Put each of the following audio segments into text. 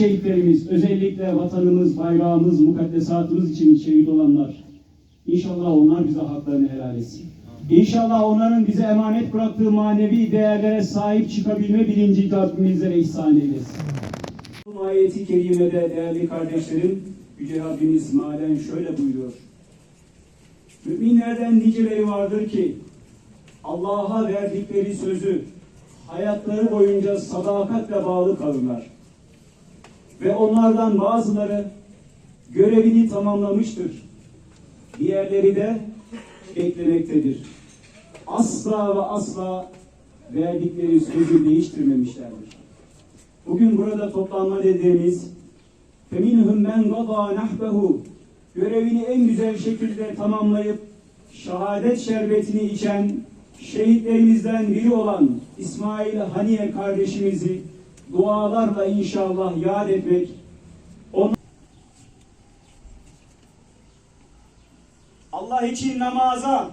şehitlerimiz, özellikle vatanımız, bayrağımız, mukaddesatımız için şehit olanlar, İnşallah onlar bize haklarını helal etsin. İnşallah onların bize emanet bıraktığı manevi değerlere sahip çıkabilme bilinci Rabbim bizlere ihsan eylesin. Bu ayeti kerimede değerli kardeşlerim, Yüce Rabbimiz malen şöyle buyuruyor. Müminlerden niceleri vardır ki Allah'a verdikleri sözü hayatları boyunca sadakatle bağlı kalırlar Ve onlardan bazıları görevini tamamlamıştır. Diğerleri de beklemektedir. Asla ve asla verdikleri sözü değiştirmemişlerdir. Bugün burada toplanma dediğimiz فَمِنْهُمْ مَنْ قَضَى نَحْبَهُ görevini en güzel şekilde tamamlayıp şehadet şerbetini içen şehitlerimizden biri olan İsmail Haniye kardeşimizi dualarla inşallah yad etmek, onu Allah için namaza,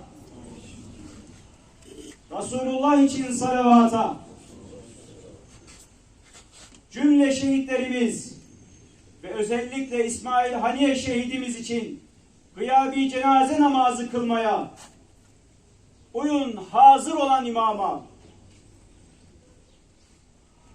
Resulullah için salavata, cümle şehitlerimiz ve özellikle İsmail Haniye şehidimiz için gıyabi cenaze namazı kılmaya uyun hazır olan imama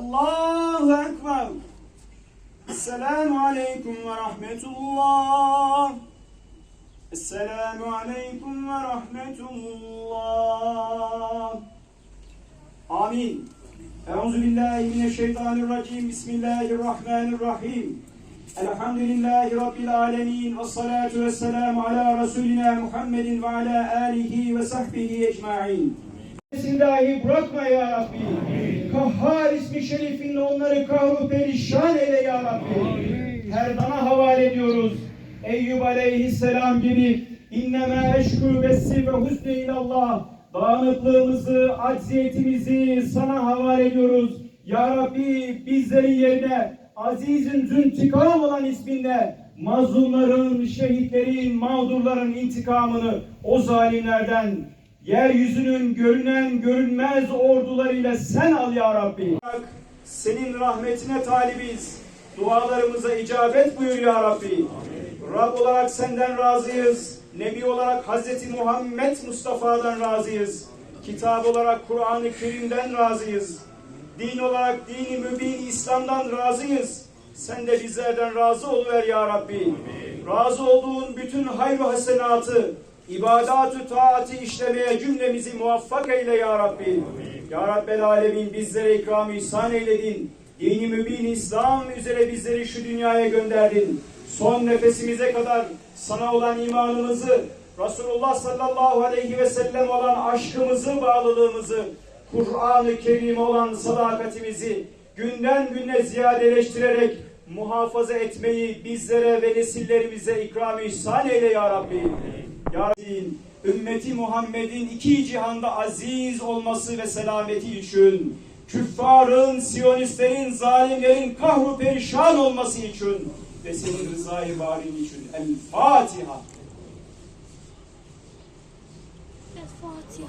Allahu Ekber. Esselamu Aleyküm ve Rahmetullah. Esselamu Aleyküm ve Rahmetullah. Amin. Euzu billahi mineşşeytanirracim Bismillahirrahmanirrahim. Elhamdülillahi Rabbil alemin. Ve salatu ve selamu ala Resulina Muhammedin ve ala alihi ve sahbihi ecma'in. Dahi bırakma ya Rabbi. Kahhar ismi şerifinle onları kahru perişan eyle ya Rabbi. Her dana havale ediyoruz. Eyyub aleyhisselam gibi inneme eşkü bessi ve husne ilallah. Dağınıklığımızı, acziyetimizi sana havale ediyoruz. Ya Rabbi bizleri yerine azizin züntikam olan isminle mazlumların, şehitlerin, mağdurların intikamını o zalimlerden yeryüzünün görünen görünmez ordularıyla sen al ya Rabbi. Senin rahmetine talibiz. Dualarımıza icabet buyur ya Rabbi. Rab olarak senden razıyız. Nebi olarak Hazreti Muhammed Mustafa'dan razıyız. Kitap olarak Kur'an-ı Kerim'den razıyız. Din olarak dini mübin İslam'dan razıyız. Sen de bizlerden razı oluver ya Rabbi. Razı olduğun bütün hayır hasenatı, ibadatü taati işlemeye cümlemizi muvaffak eyle ya Rabbi. Ya Rabbel Alemin bizlere ikram ihsan eyledin. Dini mübin İslam üzere bizleri şu dünyaya gönderdin. Son nefesimize kadar sana olan imanımızı, Resulullah sallallahu aleyhi ve sellem olan aşkımızı, bağlılığımızı, Kur'an-ı Kerim olan sadakatimizi günden güne ziyadeleştirerek muhafaza etmeyi bizlere ve nesillerimize ikram-ı ihsan eyle ya Rabbi. Ya Yarın ümmeti Muhammed'in iki cihanda aziz olması ve selameti için, küffarın, siyonistlerin, zalimlerin kahru perişan olması için ve senin rızayı barin için. El Fatiha. El Fatiha.